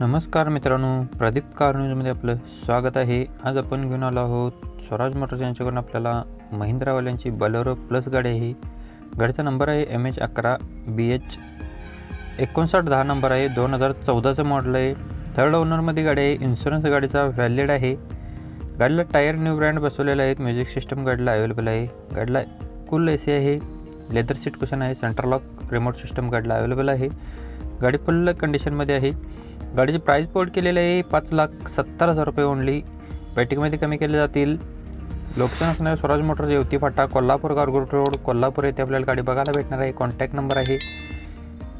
नमस्कार मित्रांनो प्रदीप कार न्यूजमध्ये आपलं स्वागत आहे. आज आपण घेऊन आलो आहोत स्वराज मोटर्स यांच्याकडून आपल्याला महिंद्रावाल्यांची बलेरो प्लस गाडी आहे. गाडीचा नंबर आहे एम एच अकरा बी एच एकोणसाठ दहा नंबर आहे दोन हजार चौदाचं मॉडल आहे. थर्ड ओनरमध्ये गाडी आहे इन्शुरन्स गाडीचा व्हॅलिड आहे. गाडीला टायर न्यू ब्रँड बसवलेला आहेत म्युझिक सिस्टम गाडीला अवेलेबल आहे. गाडीला कुल ए सी आहे लेदर सीट कुशन आहे सेंटर लॉक रिमोट सिस्टम गाडीला अवेलेबल आहे. गाडी फुल कंडिशनमध्ये आहे. गाडीची प्राईस पोर्ट केलेली आहे पाच लाख सत्तर हजार रुपये ओनली बॅटिंगमध्ये कमी केले जातील. लोकेशन असणारे स्वराज मोटर्स येवती फाटा कोल्हापूर गारगोट रोड कोल्हापूर येथे आपल्याला गाडी बघायला भेटणार आहे. कॉन्टॅक्ट नंबर आहे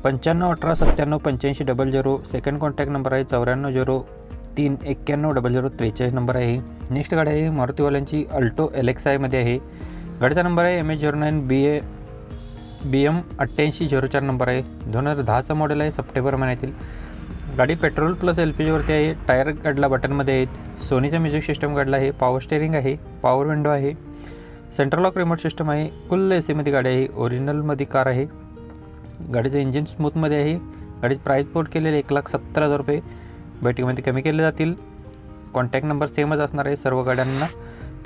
पंच्याण्णव अठरा सत्त्याण्णव पंच्याऐंशी double zero second contact number आहे चौऱ्याण्णव झिरो तीन एक्क्याण्णव डबल झिरो त्रेचाळीस नंबर आहे. नेक्स्ट गाडी आहे मारुतीवाल्यांची अल्टो एल आयमध्ये आहे. गाडीचा नंबर आहे M H zero nine B A B M अठ्ठ्याऐंशी झिरो चार नंबर आहे. दोन हजार दहाचा मॉडेल आहे सप्टेंबर महिन्यातील. गाडी पेट्रोल प्लस एल पी जीवरती आहे. टायर गाडला बटनमध्ये आहेत. सोनीचा म्युझिक सिस्टम गाडला आहे. पॉवर स्टेअरिंग आहे. पॉवर विंडो आहे. सेंट्रल लॉक रिमोट सिस्टम आहे. कुल ए सीमध्ये गाडी आहे. ओरिजिनलमध्ये कार आहे. गाडीचं इंजिन स्मूथमध्ये आहे. गाडीची प्राईस पोर्ट केलेले एक लाख सत्तर हजार रुपये. बैठकीमध्ये कमी केले जातील. कॉन्टॅक्ट नंबर सेमच असणार आहे. सर्व गाड्यांना.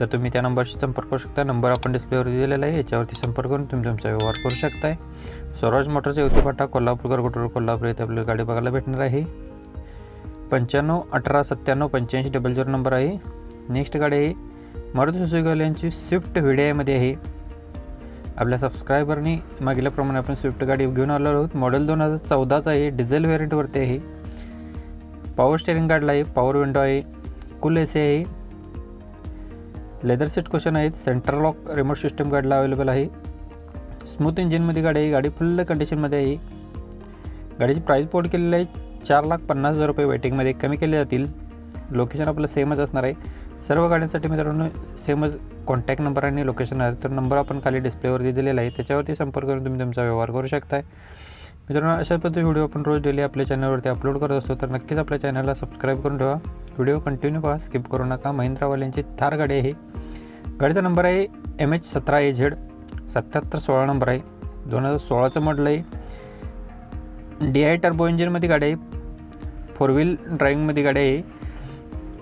तर तुम्ही त्या नंबरशी संपर्क करू शकता. नंबर आपण डिस्प्लेवरती दिलेला आहे. याच्यावरती संपर्क करून तुम्ही तुमचा व्यवहार करू शकताय. स्वराज मोटरचे युती फाटा कोल्हापूर गरगोटर कोल्हापूर येथे आपल्याला गाडी बघायला भेटणार आहे. पंच्याण्णव अठरा सत्त्याण्णव पंच्याऐंशी डबल झिरो नंबर आहे. नेक्स्ट गाडी आहे. मारुती सुझुकी यांची स्विफ्ट व्हिडिआयमध्ये आहे. आपल्या सबस्क्रायबरनी मागिल्याप्रमाणे आपण स्विफ्ट गाडी घेऊन आलो आहोत. मॉडेल दोन हजार चौदाचा आहे. डिझेल व्हेरियंटवरती आहे. पॉवर स्टेअरिंग गाडला आहे. पॉवर विंडो आहे. कुल ए सी आहे. लेदर सीट क्वेश्चन आहेत. सेंटर लॉक रिमोट सिस्टम गाडीला अवेलेबल आहे. स्मूथ इंजिनमध्ये गाडी आहे. गाडी फुल कंडिशनमध्ये आहे. गाडीची प्राईस पोर्ट केलेली आहे. चार लाख पन्नास हजार रुपये वेटिंगमध्ये कमी केले जातील. लोकेशन आपलं सेमच असणार आहे. सर्व गाड्यांसाठी मित्रांनो सेमच कॉन्टॅक्ट नंबर आणि लोकेशन आहे. तर नंबर आपण खाली डिस्प्लेवरती दिलेला आहे. त्याच्यावरती संपर्क करून तुम्ही तुमचा व्यवहार करू शकताय. मित्रांनो अशा पद्धती व्हिडिओ आपण रोज डेली आपल्या चॅनलवरती अपलोड करत असतो तर नक्कीच आपल्या चॅनलला सबस्क्राईब करून ठेवा. व्हिडिओ कंटिन्यू पहा स्किप करू नका. महिंद्रावाल्यांची थार गाडी आहे गाडीचा नंबर आहे एम एच सतरा ए झेड सत्याहत्तर सोळा नंबर आहे. दोन हजार सोळाचं मॉडल आहे. डी आय टर्बो इंजिनमध्ये गाडी आहे. फोर व्हील ड्रायविंगमध्ये गाडी आहे.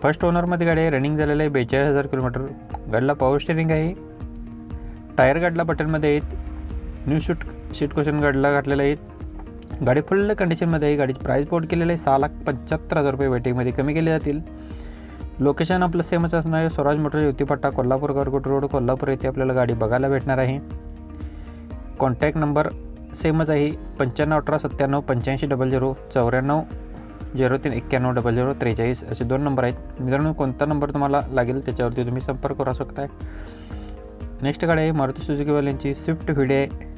फर्स्ट ओनरमध्ये गाडी आहे. रनिंग झालेलं आहे बेचाळीस हजार किलोमीटर गाडीला पॉवर स्टेरिंग आहे. टायर गाडला बटनमध्ये आहेत. न्यू शूट शीट क्वेश्चन गाडीला घातलेलं आहेत गाडी फुल्ल कंडिशनमध्ये आहे. गाडीची प्राईस पोर्ट केलेली आहे. सहा लाख पंच्याहत्तर हजार रुपये वेटिंगमध्ये कमी केले जातील. लोकेशन आपलं सेमच असणार आहे. स्वराज मोटर युतीपट्टा कोल्हापूर गारगोट रोड कोल्हापूर येथे आपल्याला गाडी बघायला भेटणार आहे. कॉन्टॅक्ट नंबर सेमच आहे. पंच्याण्णव अठरा सत्त्याण्णव पंच्याऐंशी डबल झिरो चौऱ्याण्णव झिरो तीन एक्क्याण्णव डबल झिरो त्रेचाळीस असे दोन नंबर आहेत. मित्रांनो कोणता नंबर तुम्हाला लागेल त्याच्यावरती तुम्ही संपर्क करू शकताय. नेक्स्ट गाडी आहे. मारुती सुझुकीवाल्यांची स्विफ्ट व्हिडे आहे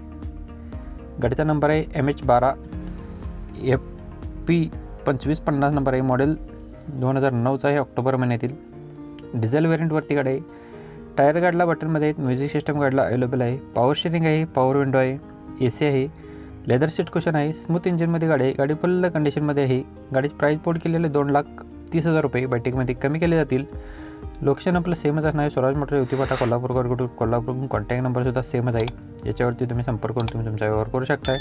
गाडीचा नंबर आहे एम एच बारा एफ पी पंचवीस पन्नास नंबर आहे मॉडेल दोन हजार नऊचा आहे ऑक्टोबर महिन्यातील. डिझेल व्हेरियंटवरती गाडी आहे. टायर गाडला बटनमध्ये आहेत. म्युझिक सिस्टम गाडला अवेलेबल आहे. पॉवर स्टेरिंग आहे. पॉवर विंडो आहे. ए सी आहे. लेदर सीट क्वेश्चन आहे. स्मूथ इंजिनमध्ये गाडी आहे. गाडी फुल्ल कंडिशनमध्ये आहे. गाडीची प्राईस पोर्ट केलेले दोन लाख तीस हजार रुपये. बॅटिकमध्ये कमी केले जातील. लोकेशन आपलं सेमच असणार आहे. स्वराज मोटर युतीपाटा कोल्हापूर गरगुटूर कोल्हापूरकडून कॉन्टॅक्ट नंबरसुद्धा सेमच आहे. याच्यावरती तुम्ही संपर्क करून तुम्ही तुमचा व्यवहार करू शकताय.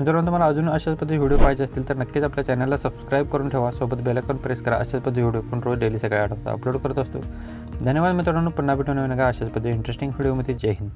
मित्रांनो तुम्हाला अजून अशाच पद्धती व्हिडिओ पाहिजे असतील तर नक्कीच आपल्या चॅनलला सबस्क्राईब करून ठेवा. सोबत बेलायकॉन प्रेस करा. अशाच पद्धती व्हिडिओ पण रोज डेली सकाळी आठवता अपलोड करत असतो. धन्यवाद मित्रांनो. पुन्हा भेटून नवीन का अशाच पद्धती इंटरेस्टिंग व्हिडिओमध्ये जय हिंद.